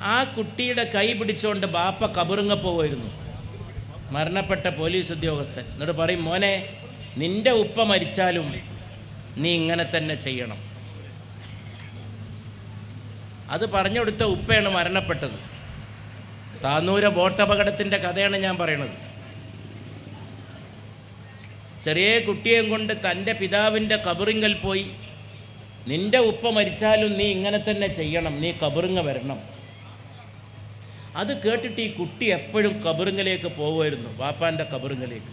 ആ കുട്ടിയുടെ കൈ പിടിച്ചുകൊണ്ട് ബാപ്പ കബറുങ്ങ പോവായിരുന്നു. മരണപ്പെട്ട പോലീസ് ഉദ്യോഗസ്ഥൻ. എന്നിട്ട് പറയും മോനെ നിന്റെ ഉപ്പ മരിച്ചാലും നീ ഇങ്ങനെ തന്നെ ചെയ്യണം. അത് പറഞ്ഞു കൊടുത്ത ഉപ്പയാണ് മരണപ്പെട്ടത്. താന്നൂര ബോട്ടപകടത്തിന്റെ കഥയാണ് ഞാൻ പറയണത്. ചെറിയ കുട്ടിയെയും കൊണ്ട് തന്റെ പിതാവിന്റെ കബറിങ്കൽ പോയി നിന്റെ ഉപ്പ മരിച്ചാലും നീ ഇങ്ങനെ തന്നെ ചെയ്യണം നീ കബറിങ്ങ വരണം. അത് കേട്ടിട്ട് ഈ കുട്ടി എപ്പോഴും കബറിങ്ങലേക്ക് പോകുമായിരുന്നു വാപ്പാന്റെ കബറിങ്ങലേക്ക്.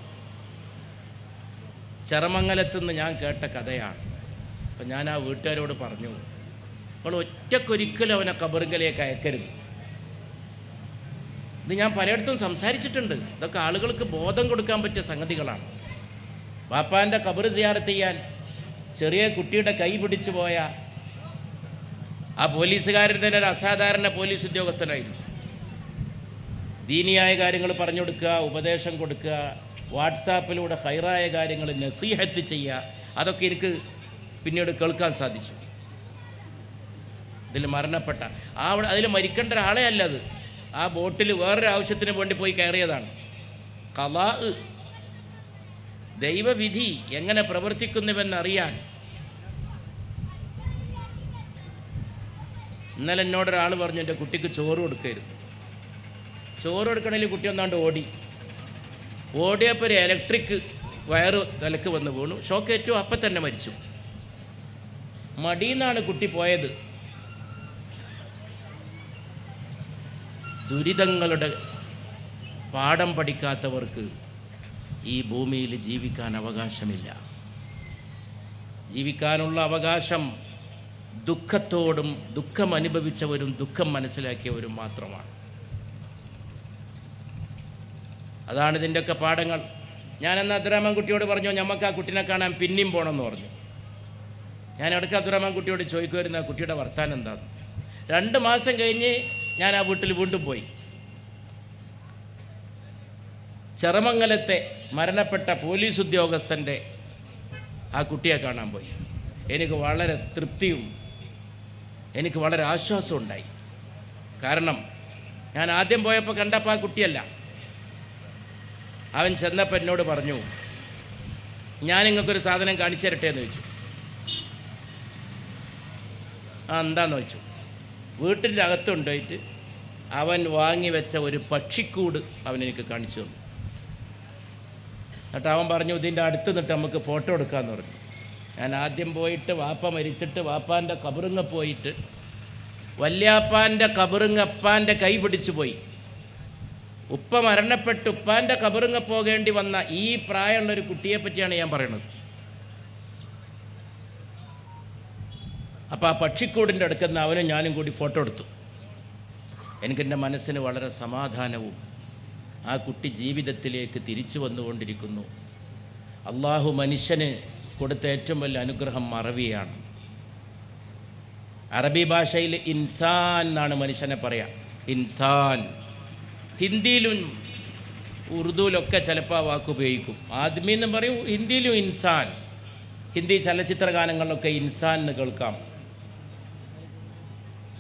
ചെറമംഗലത്തുനിന്ന് ഞാൻ കേട്ട കഥയാണ്. അപ്പം ഞാൻ ആ വീട്ടുകാരോട് പറഞ്ഞു അവൾ ഒറ്റക്കൊരിക്കലും അവനെ കബറുങ്കലേക്ക് അയക്കരുത്. ഇത് ഞാൻ പലയിടത്തും സംസാരിച്ചിട്ടുണ്ട്. ഇതൊക്കെ ആളുകൾക്ക് ബോധം കൊടുക്കാൻ പറ്റിയ സംഗതികളാണ്. വാപ്പാന്റെ കബർ സിയാറത്ത് ചെയ്യാൻ ചെറിയ കുട്ടിയുടെ കൈ പിടിച്ചു പോയ ആ പോലീസുകാരൻ തന്നെ ഒരു അസാധാരണ പോലീസ് ഉദ്യോഗസ്ഥനായിരുന്നു. ദീനിയായ കാര്യങ്ങൾ പറഞ്ഞു കൊടുക്കുക ഉപദേശം കൊടുക്കുക വാട്സാപ്പിലൂടെ ഹൈറായ കാര്യങ്ങൾ നസീഹത്ത് ചെയ്യുക അതൊക്കെ എനിക്ക് പിന്നീട് കേൾക്കാൻ സാധിച്ചു. ഇതിൽ മരണപ്പെട്ട ആ അതിൽ മരിക്കേണ്ട ഒരാളെ അല്ല അത്. ആ ബോട്ടിൽ വേറൊരു ആവശ്യത്തിന് വേണ്ടി പോയി കയറിയതാണ്. കലാ ദൈവവിധി എങ്ങനെ പ്രവർത്തിക്കുന്നുവെന്നറിയാൻ. ഇന്നലെ എന്നോടൊരാൾ പറഞ്ഞു എന്റെ കുട്ടിക്ക് ചോറ് കൊടുക്കരുത്. ചോറ് കൊടുക്കണതിൽ കുട്ടി ഒന്നാണ്ട് ഓടി. ഓടിയപ്പോൾ ഒരു ഇലക്ട്രിക് വയറ് തലക്ക് വന്ന് വീണു. ഷോക്ക് ഏറ്റവും അപ്പം തന്നെ മരിച്ചു. മടിയെന്നാണ് കുട്ടി പോയത്. ദുരിതങ്ങളുടെ പാഠം പഠിക്കാത്തവർക്ക് ഈ ഭൂമിയിൽ ജീവിക്കാൻ അവകാശമില്ല. ജീവിക്കാനുള്ള അവകാശം ദുഃഖത്തോടും ദുഃഖം അനുഭവിച്ചവരും ദുഃഖം മനസ്സിലാക്കിയവരും മാത്രമാണ്. അതാണ് ഇതിന്റെയൊക്കെ പാഠങ്ങൾ. ഞാനെന്ന് അബ്ദുറഹ്മാൻ കുട്ടിയോട് പറഞ്ഞു ഞമ്മക്ക് ആ കുട്ടിനെ കാണാൻ പിന്നെയും പോകണമെന്ന് പറഞ്ഞു. ഞാൻ ഇടയ്ക്ക് അബ്ദുറഹ്മാൻ കുട്ടിയോട് ചോദിക്കുമായിരുന്നു ആ കുട്ടിയുടെ വർത്താനം എന്താന്ന്? രണ്ട് മാസം കഴിഞ്ഞ് ഞാൻ ആ വീട്ടിൽ വീണ്ടും പോയി. ചെറമംഗലത്തെ മരണപ്പെട്ട പോലീസ് ഉദ്യോഗസ്ഥന്റെ ആ കുട്ടിയെ കാണാൻ പോയി. എനിക്ക് വളരെ തൃപ്തിയും എനിക്ക് വളരെ ആശ്വാസവും ഉണ്ടായി കാരണം ഞാൻ ആദ്യം പോയപ്പോൾ കണ്ടപ്പോൾ ആ കുട്ടിയല്ല. അവൻ ചെന്നപ്പോൾ എന്നോട് പറഞ്ഞു ഞാൻ നിങ്ങൾക്കൊരു സാധനം കാണിച്ചു തരട്ടെ എന്ന് ചോദിച്ചു. ആ എന്താന്ന് ചോദിച്ചു. വീട്ടിന്റെ അകത്തുണ്ടായിട്ട് അവൻ വാങ്ങി വെച്ച ഒരു പക്ഷിക്കൂട് അവൻ എനിക്ക് കാണിച്ചു തന്നു. എന്നിട്ട് അവൻ പറഞ്ഞു ഇതിന്റെ അടുത്ത് നിന്നിട്ട് നമുക്ക് ഫോട്ടോ എടുക്കാമെന്ന് പറഞ്ഞു. ഞാൻ ആദ്യം പോയിട്ട് വാപ്പ മരിച്ചിട്ട് വാപ്പാന്റെ കബറുങ്ങ പോയിട്ട് വല്യാപ്പാന്റെ കബറുങ്ങപ്പാന്റെ കൈ പിടിച്ചു പോയി. ഉപ്പ മരണപ്പെട്ട് ഉപ്പാന്റെ കബറുങ്ങ പോകേണ്ടി വന്ന ഈ പ്രായമുള്ള ഒരു കുട്ടിയെ പറ്റിയാണ് ഞാൻ പറയുന്നത്. അപ്പോൾ ആ പക്ഷിക്കൂടിന്റെ അടുക്കുന്ന അവനും ഞാനും കൂടി ഫോട്ടോ എടുത്തു. എനിക്കെന്റെ മനസ്സിന് വളരെ സമാധാനവും ആ കുട്ടി ജീവിതത്തിലേക്ക് തിരിച്ചു വന്നുകൊണ്ടിരിക്കുന്നു. അള്ളാഹു മനുഷ്യന് കൊടുത്ത ഏറ്റവും വലിയ അനുഗ്രഹം മറവിയാണ്. അറബി ഭാഷയിൽ ഇൻസാൻ എന്നാണ് മനുഷ്യനെ പറയാം. ഇൻസാൻ. ഹിന്ദിയിലും ഉറുദുവിലൊക്കെ ചിലപ്പോൾ ആ വാക്ക് ഉപയോഗിക്കും. ആദ്മി എന്ന് പറയും ഹിന്ദിയിലും ഇൻസാൻ. ഹിന്ദി ചലച്ചിത്ര ഗാനങ്ങളിലൊക്കെ ഇൻസാൻ എന്ന് കേൾക്കാം.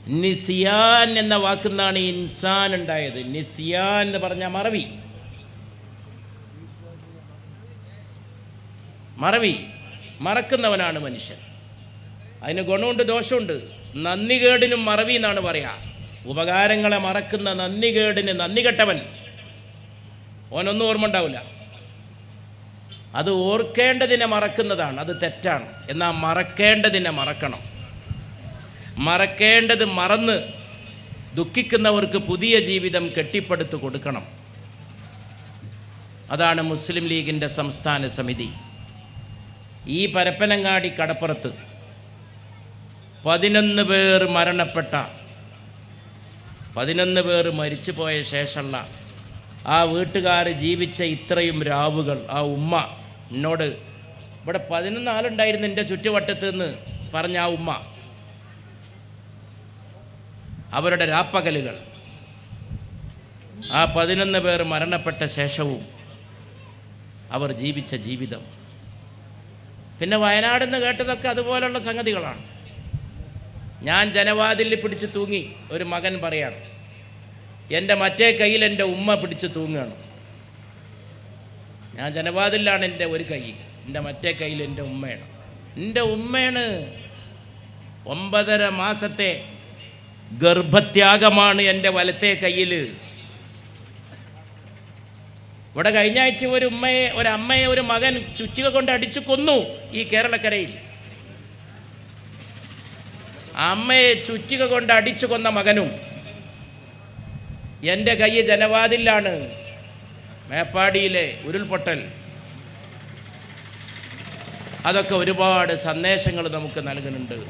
നിസിയാൻ എന്ന വാക്കുന്നാണ് ഇൻസാൻ ഉണ്ടായത്. നിസിയാൻ എന്ന് പറഞ്ഞ മറവി. മറവി. മറക്കുന്നവനാണ് മനുഷ്യൻ. അതിന് ഗുണമുണ്ട് ദോഷമുണ്ട്. നന്ദികേടിനും മറവി എന്നാണ് പറയാ. ഉപകാരങ്ങളെ മറക്കുന്ന നന്ദികേടിന് നന്ദി കെട്ടവൻ. ഓനൊന്നും ഓർമ്മ ഉണ്ടാവില്ല അത് ഓർക്കേണ്ടതിനെ മറക്കുന്നതാണ്. അത് തെറ്റാണ്. എന്നാൽ മറക്കേണ്ടതിനെ മറക്കണം. മറക്കേണ്ടത് മറന്ന് ദുഃഖിക്കുന്നവർക്ക് പുതിയ ജീവിതം കെട്ടിപ്പടുത്തു കൊടുക്കണം. അതാണ് മുസ്ലിം ലീഗിന്റെ സംസ്ഥാന സമിതി. ഈ പരപ്പനങ്ങാടി കടപ്പുറത്ത് പതിനൊന്ന് പേർ മരണപ്പെട്ട പതിനൊന്ന് പേർ മരിച്ചു പോയ ശേഷമുള്ള ആ വീട്ടുകാർ ജീവിച്ച ഇത്രയും രാവുകൾ ആ ഉമ്മ എന്നോട് ഇവിടെ പതിനൊന്ന് ആളുണ്ടായിരുന്നു എന്റെ ചുറ്റുവട്ടത്ത് നിന്ന് പറഞ്ഞ ആ ഉമ്മ. അവരുടെ രാപ്പകലുകൾ. ആ പതിനൊന്ന് പേർ മരണപ്പെട്ട ശേഷവും അവർ ജീവിച്ച ജീവിതം. പിന്നെ വയനാടെന്ന് കേട്ടതൊക്കെ അതുപോലുള്ള സംഗതികളാണ്. ഞാൻ ജനവാതിലിൽ പിടിച്ച് തൂങ്ങി ഒരു മകൻ പറയാണ് എന്റെ മറ്റേ കയ്യിൽ എന്റെ ഉമ്മ പിടിച്ച് തൂങ്ങുകയാണ്. ഞാൻ ജനവാതിലാണ് എന്റെ ഒരു കൈ എന്റെ മറ്റേ കയ്യിൽ എന്റെ ഉമ്മയാണ്. എന്റെ ഉമ്മയാണ് ഒമ്പതര മാസത്തെ ഗർഭത്യാഗമാണ് എന്റെ വലത്തെ കയ്യിൽ. ഇവിടെ കഴിഞ്ഞ ആഴ്ച ഒരു ഉമ്മയെ ഒരു അമ്മയെ ഒരു മകൻ ചുറ്റിക കൊണ്ട് അടിച്ചു കൊന്നു ഈ കേരളക്കരയിൽ. അമ്മയെ ചുറ്റിക കൊണ്ട് അടിച്ചു കൊന്ന മകനും എന്റെ കൈ ജനവാതിലാണ് മേപ്പാടിയിലെ ഉരുൾപൊട്ടൽ. അതൊക്കെ ഒരുപാട് സന്ദേശങ്ങൾ നമുക്ക് നൽകുന്നുണ്ട്.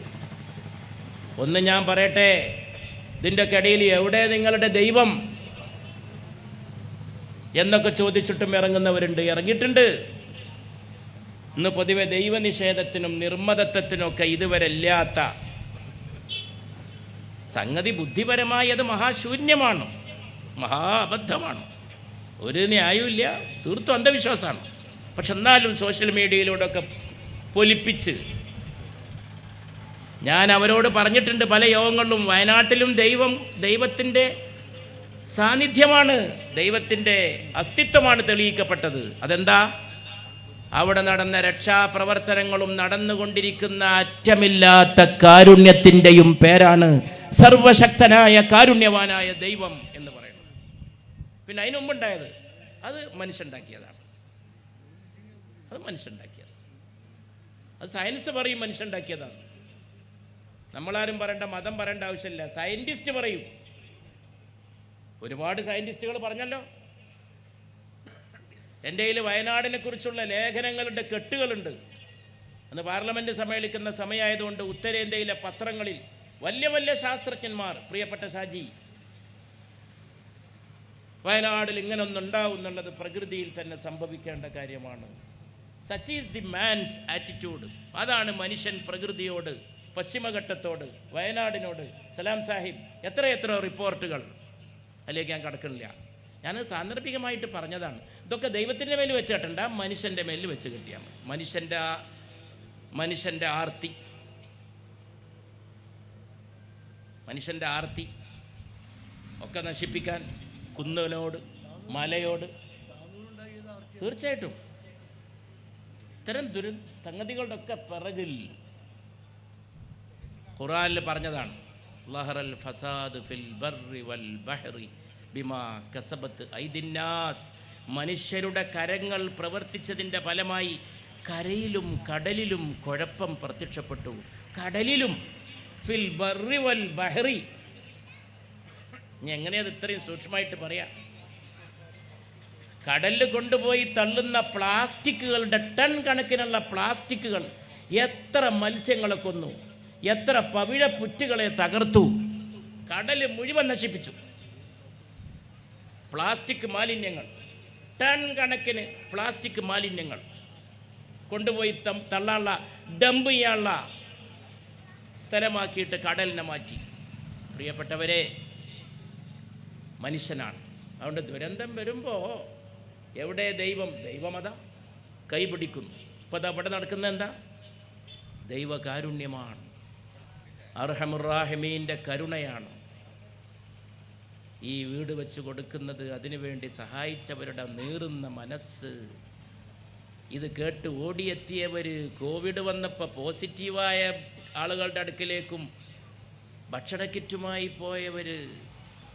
ഒന്ന് ഞാൻ പറയട്ടെ ഇതിന്റെ കടയിൽ എവിടെ നിങ്ങളുടെ ദൈവം എന്നൊക്കെ ചോദിച്ചിട്ടും ഇറങ്ങുന്നവരുണ്ട്. ഇറങ്ങിയിട്ടുണ്ട്. ഇന്ന് പൊതുവെ ദൈവനിഷേധത്തിനും നിർമ്മതത്വത്തിനും ഒക്കെ ഇതുവരെ ഇല്ലാത്ത സംഗതി ബുദ്ധിപരമായി അത് മഹാശൂന്യമാണ് മഹാ അബദ്ധമാണ് ഒരു ന്യായമില്ല തീർത്തും അന്ധവിശ്വാസമാണ്. പക്ഷെ എന്നാലും സോഷ്യൽ മീഡിയയിലൂടെ ഒക്കെ പൊലിപ്പിച്ച് ഞാൻ അവരോട് പറഞ്ഞിട്ടുണ്ട് പല യോഗങ്ങളിലും വയനാട്ടിലും ദൈവം ദൈവത്തിന്റെ സാന്നിധ്യമാണ് ദൈവത്തിന്റെ അസ്തിത്വമാണ് തെളിയിക്കപ്പെട്ടത്. അതെന്താ? അവിടെ നടന്ന രക്ഷാപ്രവർത്തനങ്ങളും നടന്നുകൊണ്ടിരിക്കുന്ന അറ്റമില്ലാത്ത കാരുണ്യത്തിന്റെയും പേരാണ് സർവശക്തനായ കാരുണ്യവാനായ ദൈവം എന്ന് പറയുന്നത്. പിന്നെ അതിനു മുമ്പുണ്ടായത് അത് മനുഷ്യണ്ടാക്കിയതാണ് അത് മനുഷ്യണ്ടാക്കിയത് അത് സയൻസ് പറയും മനുഷ്യണ്ടാക്കിയതാണ് നമ്മളാരും പറയേണ്ട മതം പറയേണ്ട ആവശ്യമില്ല. സയന്റിസ്റ്റ് പറയും. ഒരുപാട് സയന്റിസ്റ്റുകൾ പറഞ്ഞല്ലോ. എന്റെ കയ്യിൽ വയനാടിനെ കുറിച്ചുള്ള ലേഖനങ്ങളുടെ കെട്ടുകളുണ്ട്. അന്ന് പാർലമെന്റ് സമ്മേളിക്കുന്ന സമയമായതുകൊണ്ട് ഉത്തരേന്ത്യയിലെ പത്രങ്ങളിൽ വലിയ വലിയ ശാസ്ത്രജ്ഞന്മാർ പ്രിയപ്പെട്ട ഷാജി വയനാടിൽ ഇങ്ങനൊന്നുണ്ടാവും എന്നുള്ളത് പ്രകൃതിയിൽ തന്നെ സംഭവിക്കേണ്ട കാര്യമാണ്. Such is the man's attitude അതാണ് മനുഷ്യൻ പ്രകൃതിയോട് പശ്ചിമഘട്ടത്തോട് വയനാടിനോട്. സലാം സാഹിബ് എത്ര എത്ര റിപ്പോർട്ടുകൾ. അതിലേക്ക് ഞാൻ കിടക്കുന്നില്ല. ഞാൻ സാന്ദർഭികമായിട്ട് പറഞ്ഞതാണ്. ഇതൊക്കെ ദൈവത്തിന്റെ മേൽ വെച്ച് കെട്ടണ്ട മനുഷ്യന്റെ മേൽ വെച്ച് കെട്ടിയാൽ മതി. മനുഷ്യന്റെ മനുഷ്യന്റെ ആർത്തി മനുഷ്യന്റെ ആർത്തി ഒക്കെ നശിപ്പിക്കാൻ കുന്നിനോട് മലയോട്. തീർച്ചയായിട്ടും. ഇത്തരം ദുര സംഗതികളുടെ ഒക്കെ പിറകിൽ ഖുറാനിൽ പറഞ്ഞതാണ് ലഹറൽ ഫസാദ് ഫിൽ ബർറി വൽ ബഹറി ബിമാ കസബത്ത് ഐദിന്നാസ് മനുഷ്യരുടെ കരങ്ങൾ പ്രവർത്തിച്ചതിന്റെ ഫലമായി കരയിലും കടലിലും കുഴപ്പം പ്രത്യക്ഷപ്പെട്ടു. കടലിലും ഫിൽ വൽ ബഹറി. എങ്ങനെയത് ഇത്രയും സൂക്ഷ്മമായിട്ട് പറയാം? കടലിൽ കൊണ്ടുപോയി തള്ളുന്ന പ്ലാസ്റ്റിക്കുകളുടെ ടൺ കണക്കിനുള്ള പ്ലാസ്റ്റിക്കുകൾ എത്ര മത്സ്യങ്ങളെ കൊന്നു? എത്ര പവിഴപ്പുറ്റുകളെ തകർത്തു? കടൽ മുഴുവൻ നശിപ്പിച്ചു. പ്ലാസ്റ്റിക് മാലിന്യങ്ങൾ ടൺ കണക്കിന് പ്ലാസ്റ്റിക് മാലിന്യങ്ങൾ കൊണ്ടുപോയി തള്ളാനുള്ള ഡംപ് ചെയ്യാനുള്ള സ്ഥലമാക്കിയിട്ട് കടലിനെ മാറ്റി. പ്രിയപ്പെട്ടവരെ മനുഷ്യനാണ്. അതുകൊണ്ട് ദുരന്തം വരുമ്പോൾ എവിടെ ദൈവം? ദൈവമത. കൈപിടിക്കുന്നു. ഇപ്പോൾ അവിടെ നടക്കുന്നത് എന്താ? ദൈവകാരുണ്യമാണ്. അർഹമുറാഹിമീന്റെ കരുണയാണ്. ഈ വീട് വെച്ച് കൊടുക്കുന്നത് അതിനുവേണ്ടി സഹായിച്ചവരുടെ നീറുന്ന മനസ്സ്. ഇത് കേട്ട് ഓടിയെത്തിയവർ കോവിഡ് വന്നപ്പോൾ പോസിറ്റീവായ ആളുകളുടെ അടുക്കിലേക്കും ഭക്ഷണ കിറ്റുമായി പോയവർ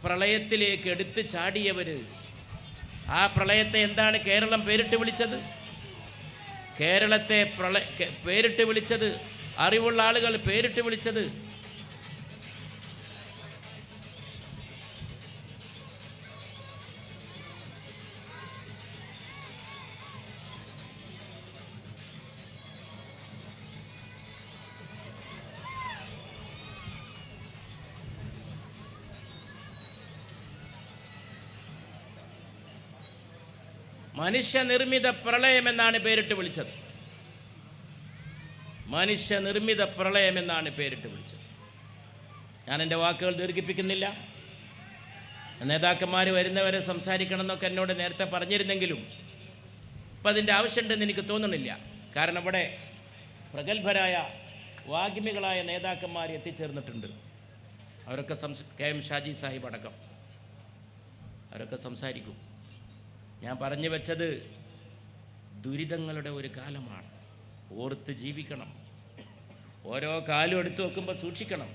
പ്രളയത്തിലേക്ക് എടുത്ത് ചാടിയവർ ആ പ്രളയത്തെ എന്താണ് കേരളം പേരിട്ട് വിളിച്ചത്? കേരളത്തെ പ്രളയ പേരിട്ട് വിളിച്ചത് അറിവുള്ള ആളുകൾ പേരിട്ട് വിളിച്ചത് മനുഷ്യനിർമ്മിത പ്രളയം എന്നാണ് പേരിട്ട് വിളിച്ചത്. മനുഷ്യനിർമ്മിത പ്രളയം എന്നാണ് പേരിട്ട് വിളിച്ചത്. ഞാൻ എന്റെ വാക്കുകൾ ദീർഘിപ്പിക്കുന്നില്ല. നേതാക്കന്മാർ വരുന്നവരെ സംസാരിക്കണം എന്നൊക്കെ എന്നോട് നേരത്തെ പറഞ്ഞിരുന്നെങ്കിലും ഇപ്പം അതിന്റെ ആവശ്യമുണ്ടെന്ന് എനിക്ക് തോന്നുന്നില്ല കാരണം ഇവിടെ പ്രഗത്ഭരായ വാഗ്മികളായ നേതാക്കന്മാർ എത്തിച്ചേർന്നിട്ടുണ്ട്. അവരൊക്കെ സംസ് കെ എം ഷാജി സാഹിബ് അടക്കം. അവരൊക്കെ സംസാരിക്കും. ഞാൻ പറഞ്ഞു വെച്ചത് ദുരിതങ്ങളുടെ ഒരു കാലമാണ്. ഓർത്ത് ജീവിക്കണം. ഓരോ കാലും എടുത്തു വെക്കുമ്പോൾ സൂക്ഷിക്കണം.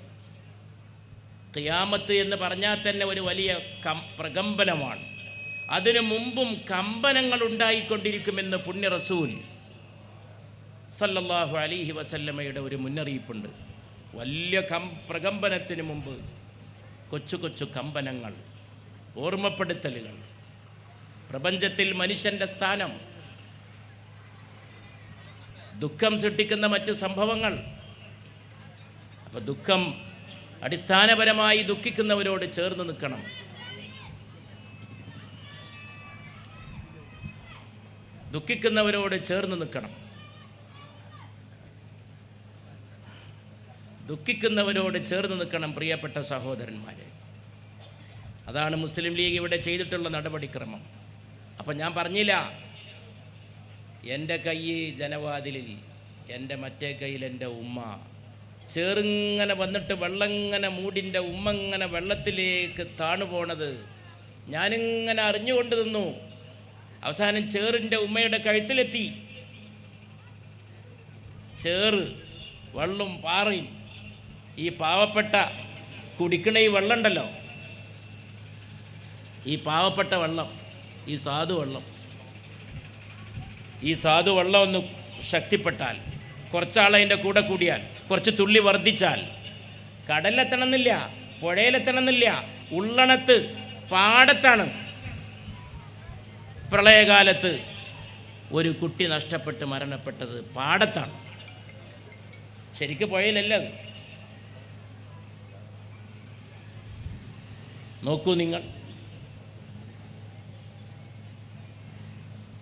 ഖിയാമത്ത് എന്ന് പറഞ്ഞാൽ തന്നെ ഒരു വലിയ കം പ്രകമ്പനമാണ്. അതിനു മുമ്പും കമ്പനങ്ങൾ ഉണ്ടായിക്കൊണ്ടിരിക്കുമെന്ന് പുണ്യ റസൂൽ സല്ലല്ലാഹു അലിഹി വസല്ലമ്മയുടെ ഒരു മുന്നറിയിപ്പുണ്ട്. വലിയ കം പ്രകമ്പനത്തിന് മുമ്പ് കൊച്ചു കൊച്ചു കമ്പനങ്ങൾ ഓർമ്മപ്പെടുത്തലുകൾ. പ്രപഞ്ചത്തിൽ മനുഷ്യന്റെ സ്ഥാനം. ദുഃഖം സൃഷ്ടിക്കുന്ന മറ്റു സംഭവങ്ങൾ. അപ്പോൾ ദുഃഖം അടിസ്ഥാനപരമായി ദുഃഖിക്കുന്നവരോട് ചേർന്ന് നിൽക്കണം. ദുഃഖിക്കുന്നവരോട് ചേർന്ന് നിൽക്കണം. ദുഃഖിക്കുന്നവരോട് ചേർന്ന് നിൽക്കണം പ്രിയപ്പെട്ട സഹോദരന്മാരെ. അതാണ് മുസ്ലിം ലീഗ് ഇവിടെ ചെയ്തിട്ടുള്ള നടപടിക്രമം. അപ്പം ഞാൻ പറഞ്ഞില്ല. എന്റെ കൈ ജനവാതിലിൽ എന്റെ മറ്റേ കയ്യിൽ എന്റെ ഉമ്മ. ചേറിങ്ങനെ വന്നിട്ട് വെള്ളങ്ങനെ മൂടിന്റെ ഉമ്മ ഇങ്ങനെ വെള്ളത്തിലേക്ക് താണു പോണത് ഞാനിങ്ങനെ അറിഞ്ഞുകൊണ്ട് നിന്നു. അവസാനം ചേറിന്റെ ഉമ്മയുടെ കഴുത്തിലെത്തി. ചേറ് വെള്ളം പാറയും ഈ പാവപ്പെട്ട കുടിക്കണ ഈ വെള്ളമുണ്ടല്ലോ. ഈ പാവപ്പെട്ട വെള്ളം. ഈ സാധു വെള്ളം. ഈ സാധു വെള്ളം ഒന്ന് ശക്തിപ്പെട്ടാൽ കുറച്ചാളതിന്റെ കൂടെ കൂടിയാൽ കുറച്ച് തുള്ളി വർദ്ധിച്ചാൽ കടലിലെത്തണമെന്നില്ല പുഴയിലെത്തണമെന്നില്ല ഉള്ളണത്ത് പാടത്താണ്. പ്രളയകാലത്ത് ഒരു കുട്ടി നഷ്ടപ്പെട്ട് മരണപ്പെട്ടത് പാടത്താണ്. ശരിക്ക് പുഴയിലല്ല അത്? നോക്കൂ നിങ്ങൾ.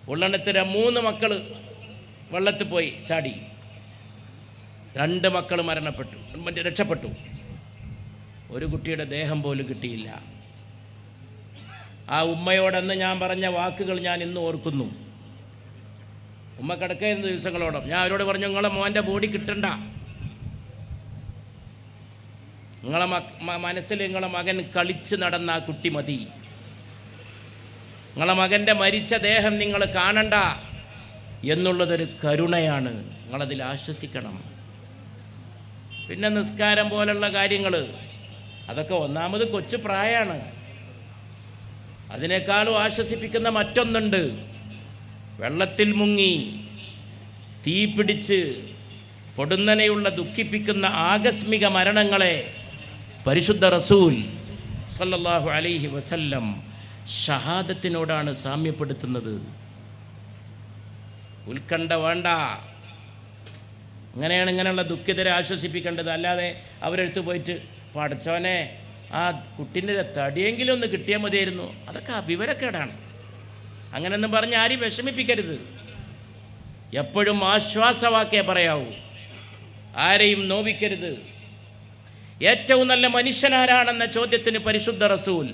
ഉള്ളണത്തിര മൂന്ന് മക്കൾ വെള്ളത്തിൽ പോയി ചാടി. രണ്ട് മക്കൾ മരണപ്പെട്ടു. മറ്റേ രക്ഷപ്പെട്ടു. ഒരു കുട്ടിയുടെ ദേഹം പോലും കിട്ടിയില്ല. ആ ഉമ്മയോടെന്ന് ഞാൻ പറഞ്ഞ വാക്കുകൾ ഞാൻ ഇന്ന് ഓർക്കുന്നു. ഉമ്മ കിടക്കുന്ന ദിവസങ്ങളോടും ഞാൻ അവരോട് പറഞ്ഞു നിങ്ങളെ മോന്റെ ബോഡി കിട്ടണ്ട. നിങ്ങളെ മനസ്സിൽ നിങ്ങളെ മകൻ കളിച്ച് നടന്ന ആ കുട്ടി മതി. നിങ്ങളെ മകന്റെ മരിച്ച ദേഹം നിങ്ങൾ കാണണ്ട എന്നുള്ളതൊരു കരുണയാണ്. നിങ്ങളതിൽ ആശ്വസിക്കണം. പിന്നെ നിസ്കാരം പോലുള്ള കാര്യങ്ങൾ അതൊക്കെ ഒന്നാമത് കൊച്ചു പ്രായമാണ് അതിനേക്കാളും ആശ്വസിപ്പിക്കുന്ന മറ്റൊന്നുണ്ട്. വെള്ളത്തിൽ മുങ്ങി തീ പിടിച്ച് പൊടുന്നനെയുള്ള ദുഃഖിപ്പിക്കുന്ന ആകസ്മിക മരണങ്ങളെ പരിശുദ്ധ റസൂൽ സല്ലാഹു അലൈഹി വസല്ലം ഷഹാദത്തിനോടാണ് സാമ്യപ്പെടുത്തുന്നത്. ഉത്കണ്ഠ വേണ്ട. അങ്ങനെയാണ് ഇങ്ങനെയുള്ള ദുഃഖിതരെ ആശ്വസിപ്പിക്കേണ്ടത്. അല്ലാതെ അവരെടുത്ത് പോയിട്ട് പഠിച്ചവനെ ആ കുട്ടിന്റെ തടിയെങ്കിലും ഒന്ന് കിട്ടിയാൽ മതിയായിരുന്നു. അതൊക്കെ വിവരക്കേടാണ്. അങ്ങനെയൊന്നും പറഞ്ഞ് ആരും വിഷമിപ്പിക്കരുത്. എപ്പോഴും ആശ്വാസവാക്കേ പറയാവൂ. ആരെയും നോവിക്കരുത്. ഏറ്റവും നല്ല മനുഷ്യനാരാണെന്ന ചോദ്യത്തിന് പരിശുദ്ധ റസൂൽ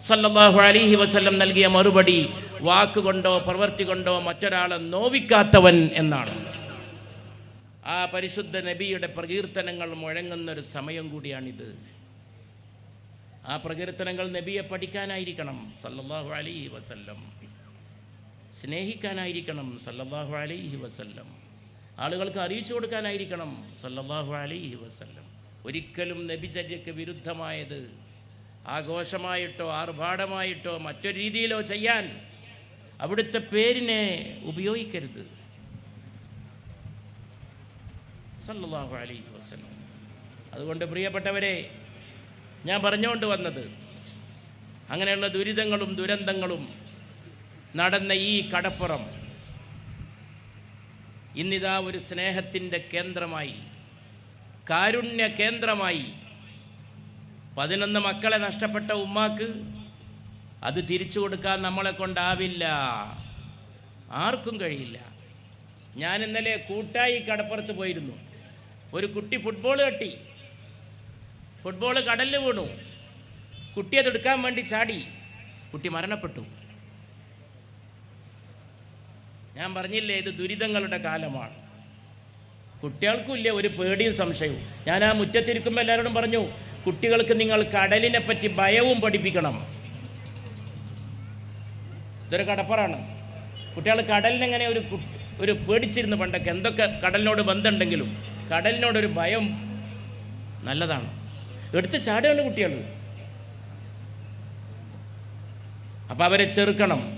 സല്ലല്ലാഹു അലൈഹി വസല്ലം നൽകിയ മറുപടി വാക്കുകൊണ്ടോ പ്രവൃത്തി കൊണ്ടോ മറ്റൊരാളെ നോവിക്കാത്തവൻ എന്നാണ്. ആ പരിശുദ്ധ നബിയുടെ പ്രകീർത്തനങ്ങൾ മുഴങ്ങുന്ന ഒരു സമയം കൂടിയാണിത്. ആ പ്രകീർത്തനങ്ങൾ നബിയെ പഠിക്കാനായിരിക്കണം സല്ലല്ലാഹു അലൈഹി വസല്ലം. സ്നേഹിക്കാനായിരിക്കണം സല്ലല്ലാഹു അലൈഹി വസല്ലം. ആളുകൾക്ക് അറിയിച്ചു കൊടുക്കാനായിരിക്കണം സല്ലല്ലാഹു അലൈഹി വസല്ലം. ഒരിക്കലും നബിചര്യക്ക് വിരുദ്ധമായത് ആഘോഷമായിട്ടോ ആർഭാടമായിട്ടോ മറ്റൊരു രീതിയിലോ ചെയ്യാൻ അവിടുത്തെ പേരിനെ ഉപയോഗിക്കരുത്. സല്ലല്ലാഹു അലൈഹി വസല്ലം. അതുകൊണ്ട് പ്രിയപ്പെട്ടവരെ ഞാൻ പറഞ്ഞുകൊണ്ട് വന്നത് അങ്ങനെയുള്ള ദുരിതങ്ങളും ദുരന്തങ്ങളും നടന്ന ഈ കടപ്പുറം ഇന്നിതാ ഒരു സ്നേഹത്തിന്റെ കേന്ദ്രമായി കാരുണ്യ കേന്ദ്രമായി പതിനൊന്ന് മക്കളെ നഷ്ടപ്പെട്ട ഉമ്മാക്ക് അത് തിരിച്ചു കൊടുക്കാൻ നമ്മളെ കൊണ്ടാവില്ല. ആർക്കും കഴിയില്ല. ഞാൻ ഇന്നലെ കൂട്ടായി കടപ്പുറത്ത് പോയിരുന്നു. ഒരു കുട്ടി ഫുട്ബോൾ കെട്ടി. ഫുട്ബോൾ കടലിൽ വീണു. കുട്ടി അതെടുക്കാൻ വേണ്ടി ചാടി. കുട്ടി മരണപ്പെട്ടു. ഞാൻ പറഞ്ഞില്ലേ ഇത് ദുരിതങ്ങളുടെ കാലമാണ്. കുട്ടികൾക്കും ഇല്ല ഒരു പേടിയും സംശയവും. ഞാൻ ആ മുറ്റത്തിരിക്കുമ്പോൾ എല്ലാവരോടും പറഞ്ഞു കുട്ടികൾക്ക് നിങ്ങൾ കടലിനെ പറ്റി ഭയവും പഠിപ്പിക്കണം. ഇതൊരു കടപ്പറാണ് കുട്ടികൾ കടലിനെങ്ങനെ ഒരു ഒരു പേടിച്ചിരുന്നു പണ്ടൊക്കെ? എന്തൊക്കെ കടലിനോട് ബന്ധമുണ്ടെങ്കിലും കടലിനോടൊരു ഭയം നല്ലതാണ്. എടുത്ത് ചാടുകയാണ് കുട്ടികൾ. അപ്പം അവരെ ചെറുക്കണം.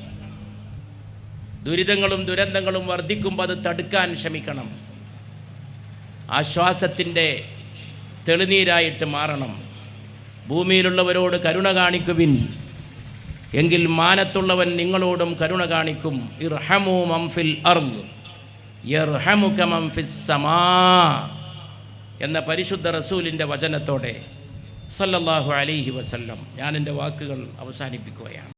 ദുരിതങ്ങളും ദുരന്തങ്ങളും വർദ്ധിക്കുമ്പോൾ അത് തടുക്കാൻ ശ്രമിക്കണം. ആശ്വാസത്തിന്റെ തെളിനീരായിട്ട് മാറണം. ഭൂമിയിലുള്ളവരോട് കരുണ കാണിക്കുവിൻ. എങ്കിൽ മാനത്തുള്ളവൻ നിങ്ങളോടും കരുണ കാണിക്കും. ഇർഹമു മംഫിൽ സമാ എന്ന പരിശുദ്ധ റസൂലിന്റെ വചനത്തോടെ സല്ലല്ലാഹു അലൈഹി വസല്ലം ഞാൻ എന്റെ വാക്കുകൾ അവസാനിപ്പിക്കുകയാണ്.